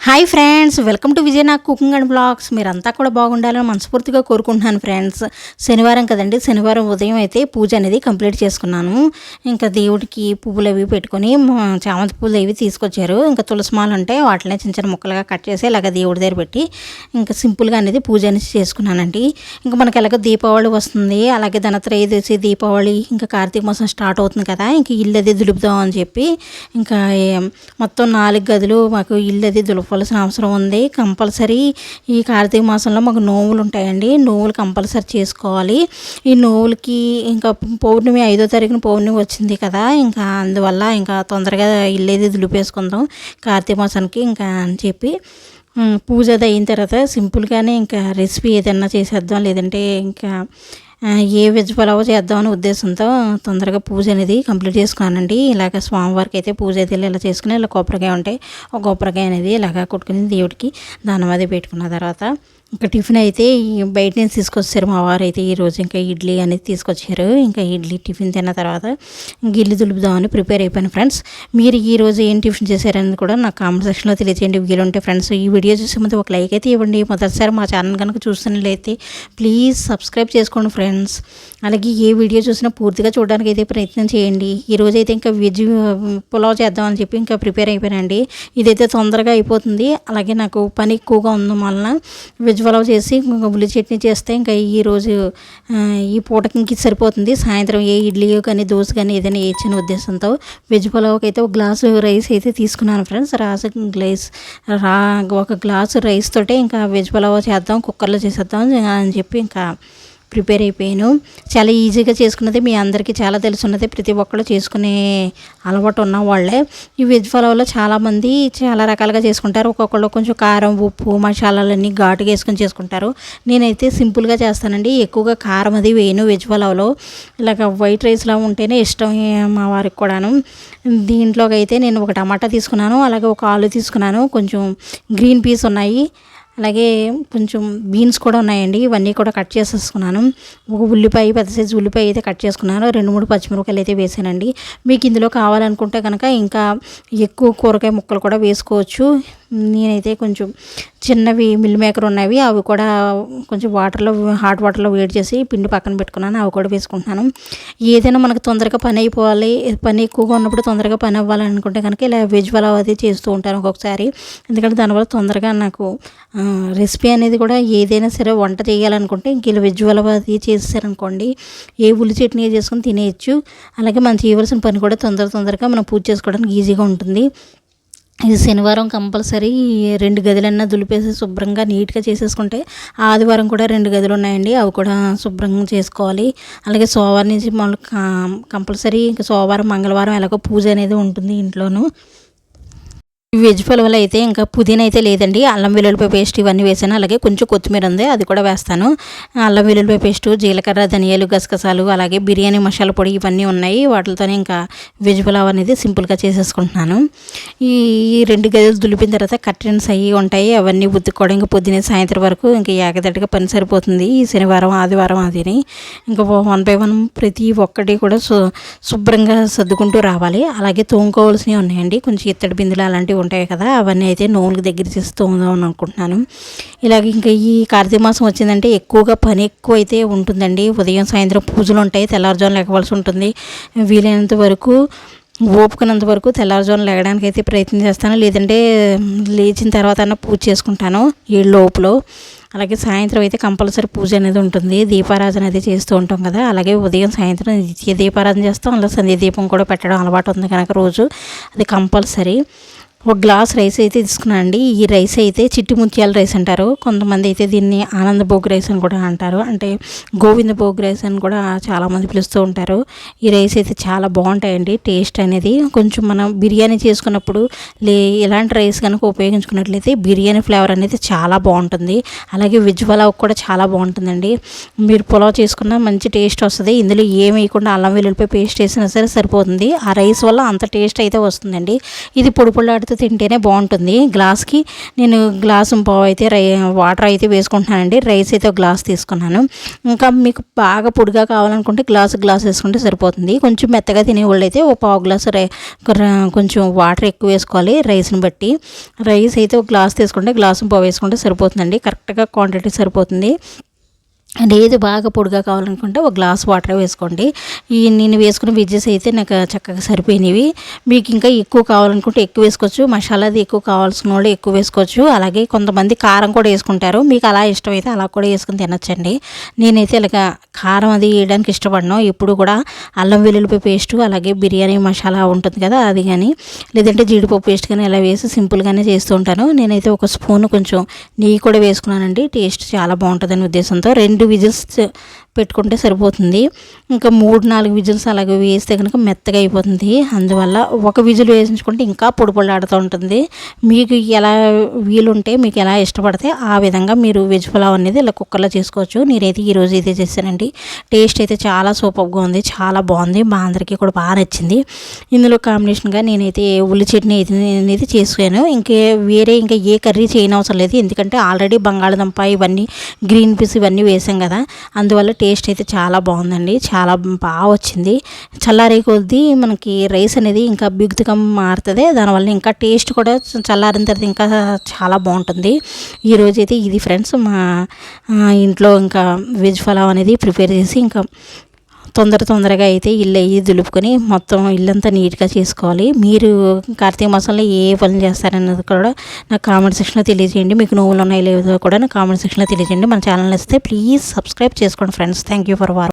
Hi friends welcome to Vijay cooking and vlogs. మీరంతా కూడా బాగుండాలని మనస్ఫూర్తిగా కోరుకుంటున్నాను ఫ్రెండ్స్. శనివారం కదండి శనివారం ఉదయం అయితే పూజ అనేది కంప్లీట్ చేసుకున్నాను. ఇంకా దేవుడికి పువ్వులు అవి పెట్టుకొని చామంతి పూలు అవి తీసుకొచ్చారు. ఇంకా తులసిమాలు ఉంటే వాటిని చిన్న చిన్న ముక్కలుగా కట్ చేసి ఇలాగ దేవుడి దగ్గర పెట్టి ఇంకా సింపుల్గా అనేది పూజ అనేది చేసుకున్నానండి. ఇంకా మనకి ఎలాగో దీపావళి వస్తుంది. అలాగే ధనత్రయోదశి దీపావళి ఇంకా కార్తీక మాసం స్టార్ట్ అవుతుంది కదా ఇంకా ఇల్లు అది దులుపుదాం అని చెప్పి ఇంకా మొత్తం నాలుగు గదులు మాకు ఇల్లు అది దులుపు దులపాల్సిన అవసరం ఉంది. కంపల్సరీ ఈ కార్తీక మాసంలో మాకు నోవులు ఉంటాయండి నోవులు కంపల్సరీ చేసుకోవాలి. ఈ నోవులకి ఇంకా పౌర్ణమి ఐదో తారీఖున పౌర్ణమి వచ్చింది కదా. ఇంకా అందువల్ల ఇంకా తొందరగా ఇల్లు దులిపేసుకుందాం కార్తీక మాసానికి ఇంకా అని చెప్పి. పూజ అది అయిన తర్వాత సింపుల్గానే ఇంకా రెసిపీ ఏదైనా చేసేద్దాం. లేదంటే ఇంకా ఏ వెజ్ పలావ్ చేద్దామని ఉద్దేశంతో తొందరగా పూజ అనేది కంప్లీట్ చేసుకున్నానండి. ఇలాగ స్వామివారికి అయితే పూజ అయితే ఇలా చేసుకుని ఇలా కొబ్బరికాయ ఉంటే ఒక కొబ్బరికాయ అనేది ఇలాగ కొట్టుకుని దేవుడికి దానం అది పెట్టుకున్న తర్వాత ఇంకా టిఫిన్ అయితే బయట నుంచి తీసుకొచ్చారు మా వారు అయితే. ఈరోజు ఇంకా ఇడ్లీ అనేది తీసుకొచ్చారు. ఇంకా ఇడ్లీ టిఫిన్ తిన్న తర్వాత గిల్లి దులుపుదామని ప్రిపేర్ అయిపోయాను ఫ్రెండ్స్. మీరు ఈ రోజు ఏం టిఫిన్ చేశారని కూడా నాకు కామెంట్ సెక్షన్లో తెలియజేయండి వీలుంటే ఫ్రెండ్స్ ఈ వీడియో చూసే ముందు ఒక లైక్ అయితే ఇవ్వండి. మొదటిసారి మా ఛానల్ కనుక చూస్తున్నట్లయితే ప్లీజ్ సబ్స్క్రైబ్ చేసుకోండి ఫ్రెండ్స్. ఫ్రెండ్స్ అలాగే ఏ వీడియో చూసినా పూర్తిగా చూడడానికి అయితే ప్రయత్నం చేయండి. ఈ అయితే ఇంకా వెజ్ పులావ్ చేద్దామని చెప్పి ఇంకా ప్రిపేర్ అయిపోయానండి. ఇదైతే తొందరగా అయిపోతుంది. అలాగే నాకు పని ఎక్కువగా ఉండడం వలన వెజ్ పులావ్ చేసి ఇంకా ఉల్లి చట్నీ చేస్తే ఇంకా ఈరోజు ఈ పూటకి ఇంక సరిపోతుంది. సాయంత్రం ఏ ఇడ్లీ కానీ దోశ కానీ ఏదైనా వేయచ్చని ఉద్దేశంతో వెజ్ పులావ్కి అయితే ఒక గ్లాసు రైస్ అయితే తీసుకున్నాను ఫ్రెండ్స్. రాసు గ్లాస్ రా ఒక గ్లాసు రైస్ తోటే ఇంకా వెజ్ పులావ్ చేద్దాం కుక్కర్లో చేసేద్దాం అని చెప్పి ఇంకా ప్రిపేర్ అయిపోయాను. చాలా ఈజీగా చేసుకున్నది మీ అందరికీ చాలా తెలుసున్నది. ప్రతి ఒక్కళ్ళు చేసుకునే అలవాటు ఉన్న వాళ్ళే. ఈ వెజ్ పలావ్లో చాలామంది చాలా రకాలుగా చేసుకుంటారు. ఒక్కొక్కళ్ళు కొంచెం కారం ఉప్పు మసాలాలన్నీ ఘాటుగా వేసుకొని చేసుకుంటారు. నేనైతే సింపుల్గా చేస్తానండి. ఎక్కువగా కారం అది వేయను వెజ్ పలావ్లో ఇలాగ వైట్ రైస్లా ఉంటేనే ఇష్టం మా వారికి కూడాను. దీంట్లోకి అయితే నేను ఒక టమాటా తీసుకున్నాను. అలాగే ఒక ఆలు తీసుకున్నాను. కొంచెం గ్రీన్ పీస్ ఉన్నాయి. అలాగే కొంచెం బీన్స్ కూడా ఉన్నాయండి. ఇవన్నీ కూడా కట్ చేసేసుకున్నాను. ఒక ఉల్లిపాయ పెద్ద సైజు ఉల్లిపాయ అయితే కట్ చేసుకున్నాను. రెండు మూడు పచ్చిమిరపకాయలు అయితే వేసానండి. మీకు ఇందులో కావాలనుకుంటే కనుక ఇంకా ఎక్కువ కూరగాయ ముక్కలు కూడా వేసుకోవచ్చు. నేనైతే కొంచెం చిన్నవి మిల్ మేకర్ ఉన్నవి అవి కూడా కొంచెం వాటర్లో హాట్ వాటర్లో వేడి చేసి పిండి పక్కన పెట్టుకున్నాను అవి కూడా వేసుకుంటున్నాను. ఏదైనా మనకు తొందరగా పని అయిపోవాలి పని ఎక్కువగా ఉన్నప్పుడు తొందరగా పని అవ్వాలి అనుకుంటే కనుక ఇలా వెజ్ పలావ్ అది చేస్తూ ఉంటాను ఒక్కొక్కసారి. ఎందుకంటే దానివల్ల తొందరగా నాకు రెసిపీ అనేది కూడా ఏదైనా సరే వంట చేయాలనుకుంటే ఇంక ఇలా వెజ్ పలావ్ అది చేసేసారనుకోండి ఏ ఉల్లి చట్నీ చేసుకొని తినేయచ్చు. అలాగే మనం చేయవలసిన పని కూడా తొందర తొందరగా మనం పూజ చేసుకోవడానికి ఈజీగా ఉంటుంది. ఇది శనివారం కంపల్సరీ రెండు గదులన్నా దులిపేసి శుభ్రంగా నీట్గా చేసేసుకుంటే ఆదివారం కూడా రెండు గదులు ఉన్నాయండి. అవి కూడా శుభ్రంగా చేసుకోవాలి. అలాగే సోమవారం నుంచి మళ్ళీ కంపల్సరీ ఇంకా సోమవారం మంగళవారం ఎలాగో పూజ అనేది ఉంటుంది ఇంట్లోనూ. వెజ్ పులావులో అయితే ఇంకా పుదీనా అయితే లేదండి. అల్లం వెల్లుల్లిపాయ పేస్ట్ ఇవన్నీ వేసాను. అలాగే కొంచెం కొత్తిమీర ఉంది. అది కూడా వేస్తాను. అల్లం వెల్లుల్లిపాయ పేస్ట్ జీలకర్ర ధనియాలు గసగసాలు అలాగే బిర్యానీ మసాలా పొడి ఇవన్నీ ఉన్నాయి. వాటితోనే ఇంకా వెజ్ పులావ్ అనేది సింపుల్గా చేసేసుకుంటున్నాను. ఈ రెండు గదులు దులిపిన తర్వాత కర్టెన్స్ అవి ఉంటాయి. అవన్నీ ఉతుక్కోవడం ఇంకా పొద్దున్నే సాయంత్రం వరకు ఇంకా ఏకదట్టుగా పని సరిపోతుంది. ఈ శనివారం ఆదివారం అదిని ఇంకా వన్ బై వన్ ప్రతి ఒక్కటి కూడా శుభ్రంగా సర్దుకుంటూ రావాలి. అలాగే తోముకోవాల్సినవి ఉన్నాయండి. కొంచెం ఇత్తడి బిందులు అలాంటివి ఉంటాయి కదా అవన్నీ అయితే నూనెకి దగ్గర చేస్తూ ఉందామని అనుకుంటున్నాను. ఇలాగ ఇంకా ఈ కార్తీక మాసం వచ్చిందంటే ఎక్కువగా పని ఎక్కువ అయితే ఉంటుందండి. ఉదయం సాయంత్రం పూజలు ఉంటాయి తెల్లారుజామున లేకవలసి ఉంటుంది. వీలైనంత వరకు ఓపుకున్నంత వరకు తెల్లారుజామున లేగడానికి అయితే ప్రయత్నం చేస్తాను. లేదంటే లేచిన తర్వాత అన్న పూజ చేసుకుంటాను ఈ లోపులో. అలాగే సాయంత్రం అయితే కంపల్సరీ పూజ అనేది ఉంటుంది. దీపారాధన అది చేస్తూ ఉంటాం కదా. అలాగే ఉదయం సాయంత్రం నిత్య దీపారాధన చేస్తాం. అలా సంధ్య దీపం కూడా పెట్టడం అలవాటు ఉంది కనుక రోజు. అది కంపల్సరీ. ఒక గ్లాస్ రైస్ అయితే తీసుకున్నాను అండి. ఈ రైస్ అయితే చిట్టి ముత్యాల రైస్ అంటారు. కొంతమంది అయితే దీన్ని ఆనందభోగ్ రైస్ అని కూడా అంటారు. అంటే గోవింద భోగ్ రైస్ అని కూడా చాలామంది పిలుస్తూ ఉంటారు. ఈ రైస్ అయితే చాలా బాగుంటాయండి. టేస్ట్ అనేది కొంచెం మనం బిర్యానీ చేసుకున్నప్పుడు లే ఇలాంటి రైస్ కనుక ఉపయోగించుకున్నట్లయితే బిర్యానీ ఫ్లేవర్ అనేది చాలా బాగుంటుంది. అలాగే వెజ్ పలావ్ కూడా చాలా బాగుంటుందండి. మీరు పులావ్ చేసుకున్న మంచి టేస్ట్ వస్తుంది. ఇందులో ఏం వేయకుండా అల్లం వెల్లుల్లిపై పేస్ట్ వేసినా సరే సరిపోతుంది. ఆ రైస్ వల్ల అంత టేస్ట్ అయితే వస్తుందండి. ఇది పొడి పొడి కప్పుతో తింటేనే బాగుంటుంది. గ్లాస్కి నేను గ్లాసు పావు అయితే రై వాటర్ అయితే వేసుకుంటున్నానండి. రైస్ అయితే గ్లాస్ తీసుకున్నాను. ఇంకా మీకు బాగా పొడిగా కావాలనుకుంటే గ్లాసు గ్లాస్ వేసుకుంటే సరిపోతుంది. కొంచెం మెత్తగా తినేవాళ్ళు అయితే ఒక పావు గ్లాసు రై కొంచెం వాటర్ ఎక్కువ వేసుకోవాలి రైస్ని బట్టి. రైస్ అయితే ఒక గ్లాస్ తీసుకుంటే గ్లాసు పావు వేసుకుంటే సరిపోతుందండి. కరెక్ట్గా క్వాంటిటీ సరిపోతుంది. లేదు బాగా పొడిగా కావాలనుకుంటే ఒక గ్లాస్ వాటర్ వేసుకోండి. ఈ నేను వేసుకున్న వెజ్జెస్ అయితే నాకు చక్కగా సరిపోయినవి. మీకు ఇంకా ఎక్కువ కావాలనుకుంటే ఎక్కువ వేసుకోవచ్చు. మసాలాది ఎక్కువ కావాల్సిన వాళ్ళు ఎక్కువ వేసుకోవచ్చు. అలాగే కొంతమంది కారం కూడా వేసుకుంటారు. మీకు అలా ఇష్టమైతే అలా కూడా వేసుకుని తినచ్చండి. నేనైతే ఇలాగ కారం అది వేయడానికి ఇష్టపడను. ఎప్పుడు కూడా అల్లం వెల్లుల్లిపై పేస్ట్ అలాగే బిర్యానీ మసాలా ఉంటుంది కదా అది కానీ లేదంటే జీడిపప్పు పేస్ట్ కానీ ఇలా వేసి సింపుల్గానే చేస్తూ ఉంటాను. నేనైతే ఒక స్పూన్ కొంచెం నెయ్యి కూడా వేసుకున్నానండి. టేస్ట్ చాలా బాగుంటుందని ఉద్దేశంతో. రెండు రెండు విజిల్స్ పెట్టుకుంటే సరిపోతుంది. ఇంకా మూడు నాలుగు విజిల్స్ అలాగే వేస్తే కనుక మెత్తగా అయిపోతుంది. అందువల్ల ఒక విజిల్ వేసించుకుంటే ఇంకా పొడిపుడిలాడుతూ ఉంటుంది. మీకు ఎలా వీలుంటే మీకు ఎలా ఇష్టపడితే ఆ విధంగా మీరు వెజ్ పులావ్ అనేది ఇలా కుక్కర్లో చేసుకోవచ్చు. నేనైతే ఈరోజు అయితే చేశానండి. టేస్ట్ అయితే చాలా సూపర్గా ఉంది చాలా బాగుంది. మా అందరికీ కూడా బాగా నచ్చింది. ఇందులో కాంబినేషన్గా నేనైతే ఉల్లి చట్నీ అయితే అనేది చేసుకోను ఇంకే వేరే ఇంకా ఏ కర్రీ చేయనవసరం లేదు. ఎందుకంటే ఆల్రెడీ బంగాళదుంప ఇవన్నీ గ్రీన్ పీస్ ఇవన్నీ వేసాం కదా. అందువల్ల టేస్ట్ అయితే చాలా బాగుందండి. చాలా బాగా వచ్చింది. చల్లారే కొద్దీ మనకి రైస్ అనేది ఇంకా బిగుతుగా మారుతుంది. దానివల్ల ఇంకా టేస్ట్ కూడా చల్లారిన తర్వాత ఇంకా చాలా బాగుంటుంది. ఈరోజు అయితే ఇది ఫ్రెండ్స్ మా ఇంట్లో ఇంకా వెజ్ పలావ్ అనేది ప్రిపేర్ చేసి ఇంకా తొందర తొందరగా అయితే ఇల్లు అయ్యి దులుపుకొని మొత్తం ఇల్లంతా నీట్గా చేసుకోవాలి. మీరు కార్తీక మాసంలో ఏ పని చేస్తారన్నది కూడా నాకు కామెంట్ సెక్షన్లో తెలియజేయండి. మీకు నువ్వులు ఉన్నాయి లేదో కూడా నాకు కామెంట్ సెక్షన్లో తెలియజేయండి. మన ఛానల్ వస్తే ప్లీజ్ సబ్స్క్రైబ్ చేసుకోండి friends thank you for war